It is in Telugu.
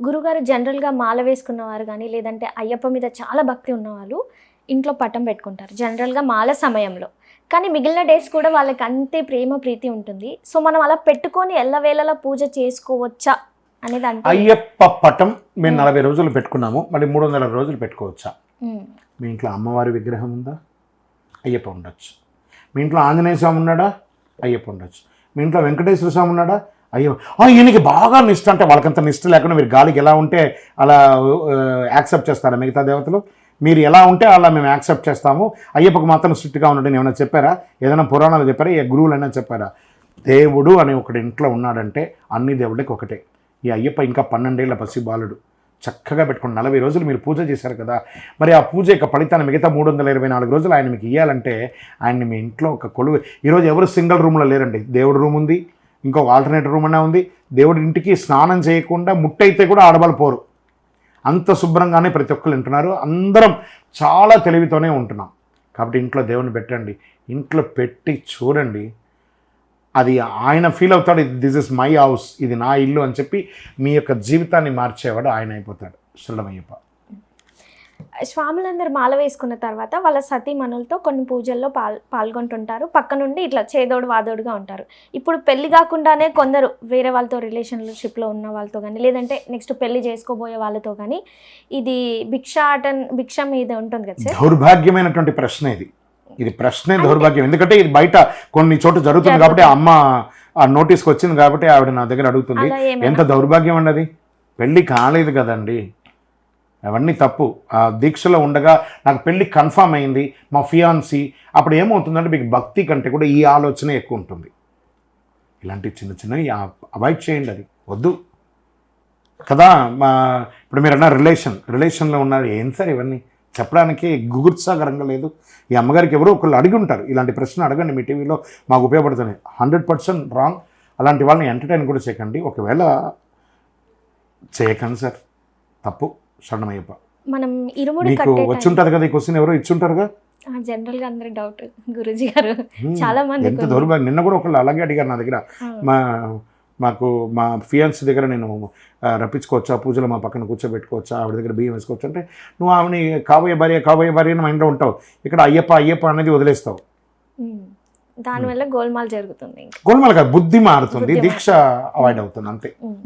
గురుగారు జనరల్గా మాల వేసుకున్న వారు కానీ లేదంటే అయ్యప్ప మీద చాలా భక్తి ఉన్నవాళ్ళు ఇంట్లో పటం పెట్టుకుంటారు జనరల్గా మాల సమయంలో. కానీ మిగిలిన డేస్ కూడా వాళ్ళకి అంతే ప్రేమ ప్రీతి ఉంటుంది. సో మనం అలా పెట్టుకొని ఎల్లవేళలా పూజ చేసుకోవచ్చా అనేది అంటే అయ్యప్ప పటం మేము. నలభై రోజులు పెట్టుకున్నాము మళ్ళీ మూడు వందల రోజులు పెట్టుకోవచ్చా? మీ ఇంట్లో అమ్మవారి విగ్రహం ఉందా? అయ్యప్ప ఉండొచ్చు. మీ ఇంట్లో ఆంజనేయ స్వామి ఉన్నాడా? అయ్యప్ప ఉండొచ్చు. మీ ఇంట్లో వెంకటేశ్వర స్వామి ఉన్నాడా? అయ్యో. ఈయనకి బాగా నిష్ట అంటే వాళ్ళకంత నిష్ట లేకుండా మీరు గాలికి ఎలా ఉంటే అలా యాక్సెప్ట్ చేస్తారా మిగతా దేవతలు? మీరు ఎలా ఉంటే అలా మేము యాక్సెప్ట్ చేస్తాము. అయ్యప్పకు మాత్రం స్ట్రిక్ట్గా ఉండడం ఏమైనా చెప్పారా? ఏదైనా పురాణాలు చెప్పారా? ఏ గురువులైనా చెప్పారా? దేవుడు అనే ఒకటి ఇంట్లో ఉన్నాడంటే అన్ని దేవుడికి ఒకటే. ఈ అయ్యప్ప ఇంకా పన్నెండేళ్ళ పసి బాలుడు చక్కగా పెట్టుకుని నలభై రోజులు మీరు పూజ చేశారు కదా. మరి ఆ పూజ యొక్క ఫలితాన్ని మిగతా మూడు వందల ఇరవై నాలుగు రోజులు ఆయన మీకు ఇవ్వాలంటే ఆయన్ని మీ ఇంట్లో ఒక కొలువు. ఈరోజు ఎవరు సింగిల్ రూమ్లో లేరండి? దేవుడు రూమ్ ఉంది ఇంకొక ఆల్టర్నేట్ రూమ్ అనే ఉంది. దేవుడి ఇంటికి స్నానం చేయకుండా ముట్టయితే కూడా ఆడవాళ్ళు పోరు. అంత శుభ్రంగానే ప్రతి ఒక్కరు వింటున్నారు అందరం చాలా తెలివితోనే ఉంటున్నాం. కాబట్టి ఇంట్లో దేవుని పెట్టండి. ఇంట్లో పెట్టి చూడండి. అది ఆయన ఫీల్ అవుతాడు. దిస్ ఇస్ మై హౌస్ ఇది నా ఇల్లు అని చెప్పి మీ యొక్క జీవితాన్ని మార్చేవాడు ఆయన అయిపోతాడు. శరణమయ్యప్ప. స్వాములందరూ మాల వేసుకున్న తర్వాత వాళ్ళ సతీమణులతో కొన్ని పూజల్లో పాల్ పాల్గొంటుంటారు. పక్క నుండి ఇట్లా చేదోడు వాదోడుగా ఉంటారు. ఇప్పుడు పెళ్ళి కాకుండానే కొందరు వేరే వాళ్ళతో రిలేషన్షిప్లో ఉన్న వాళ్ళతో కానీ లేదంటే నెక్స్ట్ పెళ్ళి చేసుకోబోయే వాళ్ళతో కానీ ఇది భిక్ష ఆటన్ భిక్ష మీద ఉంటుంది కదా సార్? దౌర్భాగ్యమైనటువంటి ప్రశ్న ఇది. ఇది ప్రశ్నే దౌర్భాగ్యం. ఎందుకంటే ఇది బయట కొన్ని చోట్ల జరుగుతుంది కాబట్టి అమ్మ ఆ నోటీస్కి వచ్చింది కాబట్టి ఆవిడ నా దగ్గర అడుగుతుంది. ఎంత దౌర్భాగ్యం అండి అది? పెళ్ళి కాలేదు కదండి. అవన్నీ తప్పు. దీక్షలో ఉండగా నాకు పెళ్ళి కన్ఫామ్ అయింది మా ఫియాన్సీ. అప్పుడు ఏమవుతుందంటే మీకు భక్తి కంటే కూడా ఈ ఆలోచన ఎక్కువ ఉంటుంది. ఇలాంటి చిన్న చిన్నవి అవాయిడ్ చేయండి అది. వద్దు. కదా మా ఇప్పుడు మీరు అన్న రిలేషన్ రిలేషన్లో ఉన్నారు. ఏం సార్ ఇవన్నీ? చెప్పడానికి గుగుర్సాగరంగా లేదు. ఈ అమ్మగారికి ఎవరో ఒకళ్ళు అడిగి ఉంటారు. ఇలాంటి ప్రశ్న అడగండి మీ టీవీలో. మాకు ఉపయోగపడుతుంది. Hundred percent wrong. అలాంటి వాళ్ళని ఎంటర్టైన్ కూడా చేయకండి. ఒకవేళ చేయకండి సార్. తప్పు. శరణమయ్యప్ప మనం ఇరుముడి మీకు కట్టే వచ్చి ఉంటుంది కదా ఈ క్వశ్చన్ ఎవరో ఇచ్చుంటారుగా? జనరల్గా అందరి డౌట్ గురుజీ గారు. హ్మ్. చాలా మంది ఎంత దౌర్భాగ్యం నిన్న కూడా ఒకళ్ళు అలాగే అడిగారు నా దగ్గర. మా మాకు మా ఫియాన్స్ దగ్గర నేను రప్పించుకోవచ్చా? పూజలో మా పక్కన కూర్చోబెట్టుకోవచ్చా? ఆవిడ దగ్గర బియ్యం వేసుకోవచ్చు అంటే నువ్వు ఆమెని కాబోయే భార్య కాబోయే భార్య అని మైండ్లో ఉంటావు. ఇక్కడ అయ్యప్ప అయ్యప్ప అనేది వదిలేస్తావు. దానివల్ల గోల్మాల్ జరుగుతుంది గోల్మాల కాదు బుద్ధి మారుతుంది. దీక్ష అవాయిడ్ అవుతుంది అంతే. ఉమ్.